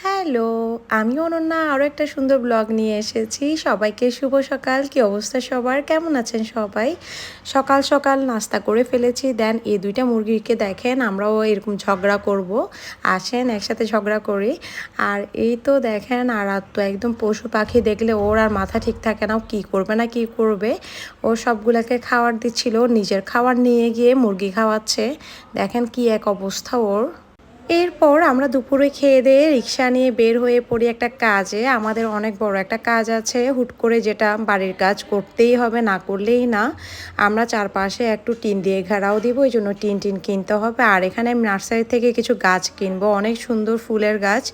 Hello, আমি অনন্যা আরও একটা সুন্দর ব্লগ নিয়ে এসেছি। সবাইকে শুভ সকাল। কি অবস্থা সবার? কেমন আছেন সবাই? সকাল সকাল নাস্তা করে ফেলেছি। দেন এই দুইটা মুরগিকে দেখেন, আমরাও এরকম ঝগড়া করব। আসেন, একসাথে ঝগড়া করি। আর এই তো দেখেন, আর তো একদম পশু পাখি দেখলে ওর আর মাথা ঠিক থাকে না। কী করবে না কি করবে? ও সবগুলোকে খাবার দিচ্ছিল। নিজের খাবার নিয়ে গিয়ে মুরগি খাওয়াচ্ছে। দেখেন কি এক অবস্থা ওর। এরপর আমরা দুপুরে খেয়ে দিয়ে রিক্সা নিয়ে বের হয়ে পড়ি একটা কাজে। আমাদের অনেক বড় একটা কাজ আছে। হুট করে যেটা বাড়ির কাজ করতেই হবে, না করলেই না। আমরা চারপাশে একটু টিন দিয়ে ঘেরাও দিব ওই জন্য টিন টিন কিনতে হবে। আর এখানে নার্সারি থেকে কিছু গাছ কিনবো। অনেক সুন্দর ফুলের গাছ।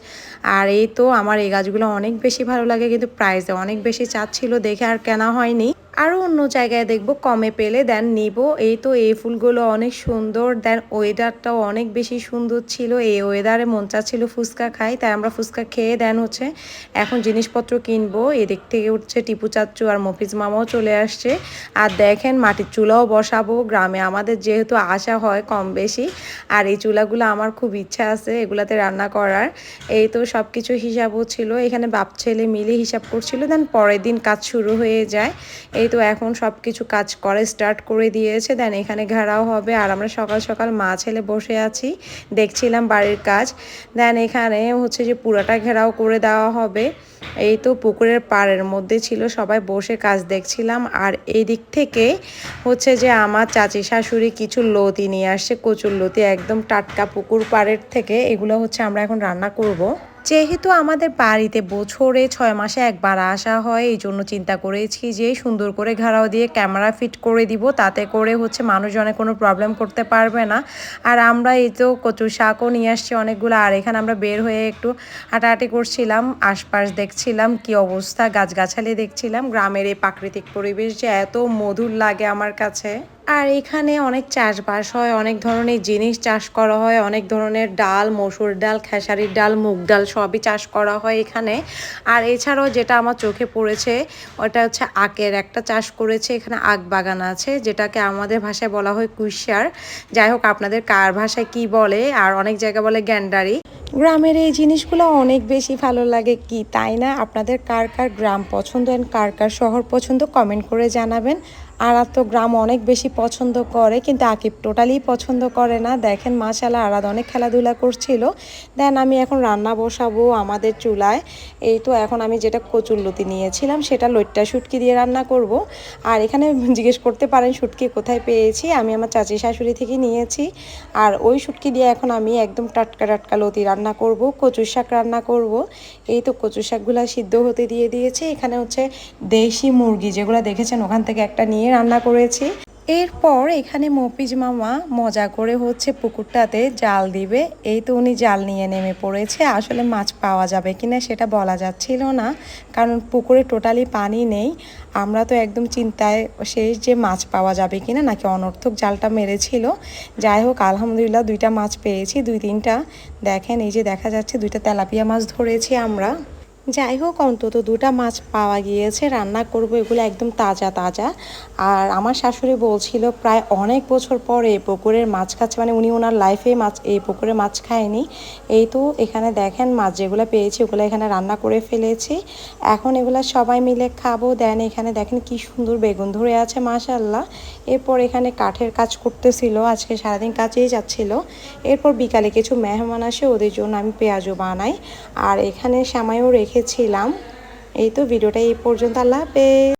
আর এই তো আমার এই গাছগুলো অনেক বেশি ভালো লাগে, কিন্তু প্রাইসে অনেক বেশি চাচ্ছিল দেখে আর কেনা হয়নি। আরও অন্য জায়গায় দেখব, কমে পেলে দেন নিব। এই তো এই ফুলগুলো অনেক সুন্দর দেন ওয়েদারটাও অনেক বেশি সুন্দর ছিল। এই ওয়েদারে মন চাচ্ছিল ফুচকা খাই, তাই আমরা ফুচকা খেয়ে দেন হচ্ছে এখন জিনিসপত্র কিনবো। এদিক থেকে উঠছে টিপু চাচ্চু আর মফিজ মামাও চলে আসছে। আর দেখেন মাটির চুলাও বসাবো, গ্রামে আমাদের যেহেতু আসা হয় কম বেশি। আর এই চুলাগুলো আমার খুব ইচ্ছা আছে এগুলাতে রান্না করার। এই তো সব কিছু হিসাবও ছিল, এখানে বাপ ছেলে মিলে হিসাব করছিল দেন পরের দিন কাজ শুরু হয়ে যায়। এই এই তো এখন সব কিছু কাজ করে স্টার্ট করে দিয়েছে। দেন এখানে ঘেরাও হবে আর আমরা সকাল সকাল মা ছেলে বসে আছি, দেখছিলাম বাড়ির কাজ। দেন এখানে হচ্ছে যে পুরাটা ঘেরাও করে দেওয়া হবে। এই তো পুকুরের পাড়ের মধ্যে ছিল, সবাই বসে কাজ দেখছিলাম আর এই দিক থেকে হচ্ছে যে আমার চাচি শাশুড়ি কিছু লতি নিয়ে আসছে, কচুর লতি একদম টাটকা পুকুর পাড়ের থেকে, এগুলো হচ্ছে আমরা এখন রান্না করব। যেহেতু আমাদের বাড়িতে বছরে ছয় মাসে একবার আসা হয়, এই জন্য চিন্তা করেছি যে সুন্দর করে ঘেরাও দিয়ে ক্যামেরা ফিট করে দিব, তাতে করে হচ্ছে মানুষজনে কোনো প্রবলেম করতে পারবে না আর আমরা এই তো কচু শাকও নিয়ে আসছি অনেকগুলো, আর এখানে আমরা বের হয়ে একটু হাঁটাহাঁটি করছিলাম, আশপাশ দেখছিলাম কি অবস্থা, গাছগাছালি দেখছিলাম, গ্রামের এই প্রাকৃতিক পরিবেশ যে এত মধুর লাগে আমার কাছে। আর এখানে অনেক চাষবাস হয়, অনেক ধরনের জিনিস চাষ করা হয়, অনেক ধরনের ডাল, মসুর ডাল, খেসারির ডাল, মুগ ডাল সবই চাষ করা হয় এখানে। আর এছাড়াও যেটা আমার চোখে পড়েছে, ওটা হচ্ছে আখের একটা চাষ করেছে, এখানে আখ বাগান আছে, যেটাকে আমাদের ভাষায় বলা হয় কুইশার। যাই হোক, আপনাদের কার ভাষায় কি বলে, আর অনেক জায়গায় বলে গ্যান্ডারি। গ্রামের এই জিনিসগুলো অনেক বেশি ভালো লাগে কি, তাই না? আপনাদের কার কার গ্রাম পছন্দ অ্যান্ড কার কার শহর পছন্দ কমেন্ট করে জানাবেন। আরাত তো গ্রাম অনেক বেশি পছন্দ করে, কিন্তু আকিব টোটালি পছন্দ করে না। দেখেন মাশাল্লাহ আরাদ অনেক খেলাধুলা করছিল। দেন আমি এখন রান্না বসাবো আমাদের চুলায়। এই তো এখন আমি যেটা কচুরলতি নিয়েছিলাম, সেটা লইট্টা শুটকি দিয়ে রান্না করব। আর এখানে জিজ্ঞেস করতে পারেন, শুটকি কোথায় পেয়েছি? আমি আমার চাচি শাশুড়ি থেকে নিয়েছি। আর ওই শুটকি দিয়ে এখন আমি একদম টাটকা টাটকা লতি রান্না করব, কচু শাক রান্না করব। এই তো কচু শাকগুলো সিদ্ধ হতে দিয়ে দিয়েছি। এখানে হচ্ছে দেশি মুরগি যেগুলো দেখেছেন, ওখান থেকে একটা নিয়ে রান্না করেছি। এরপর এখানে মফিজ মামা মজা করে হচ্ছে পুকুরটাতে জাল দিবে। এই তো উনি জাল নিয়ে নেমে পড়েছে। আসলে মাছ পাওয়া যাবে কিনা সেটা বলা যাচ্ছিল না, কারণ পুকুরে টোটালি পানি নেই। আমরা তো একদম চিন্তায় শেষ যে মাছ পাওয়া যাবে কিনা, নাকি অনর্থক জালটা মেরেছিল। যাই হোক, আলহামদুলিল্লাহ দুইটা মাছ পেয়েছি, দুই তিনটা। দেখেন, এই যে দেখা যাচ্ছে দুইটা তেলাপিয়া মাছ ধরেছি আমরা। যাই হোক অন্তত দুটা মাছ পাওয়া গিয়েছে, রান্না করব এগুলো একদম তাজা তাজা। আর আমার শাশুড়ি বলছিল, প্রায় অনেক বছর পরে পুকুরের মাছ খাচ্ছে। মানে উনি ওনার লাইফে মাছ, এই পুকুরে মাছ খায়নি। এই তো এখানে দেখেন মাছ যেগুলো পেয়েছি, ওগুলো এখানে রান্না করে ফেলেছি। এখন এগুলো সবাই মিলে খাব, দেন এখানে দেখেন কি সুন্দর বেগুন ধরে আছে মাশাল্লাহ এরপর এখানে কাঠের কাজ করতেছিল, আজকে সারাদিন কাজেই যাচ্ছিল। এরপর বিকালে কিছু মেহমান আসে, ওদের জন্য আমি পেঁয়াজও বানাই। আর এখানে সামাইও রেখে রেখেছিলাম এই তো ভিডিওটা এই পর্যন্ত। আল্লাহ হাফেজ।